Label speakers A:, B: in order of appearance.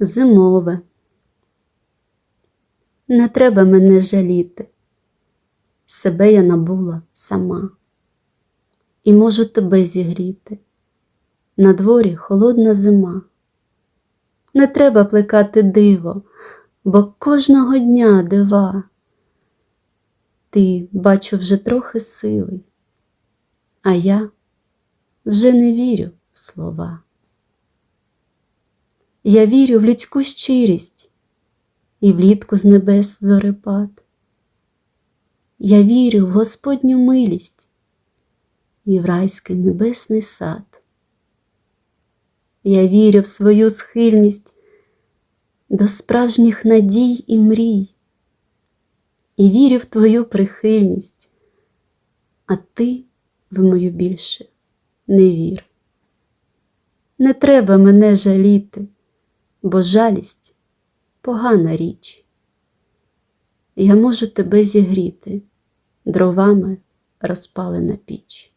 A: зимове. Не треба мене жаліти, себе я набула сама, і можу тебе зігріти. На дворі холодна зима. Не треба плекати диво, бо кожного дня дива. Ти, бачу, вже трохи сивий, а я вже не вірю в слова. Я вірю в людську щирість і влітку з небес зорепад. Я вірю в Господню милість і в райський небесний сад. Я вірю в свою схильність до справжніх надій і мрій, і вірю в твою прихильність, а ти в мою більше не вір. Не треба мене жаліти, бо жалість погана річ. Я можу тебе зігріти, дровами розпалена піч.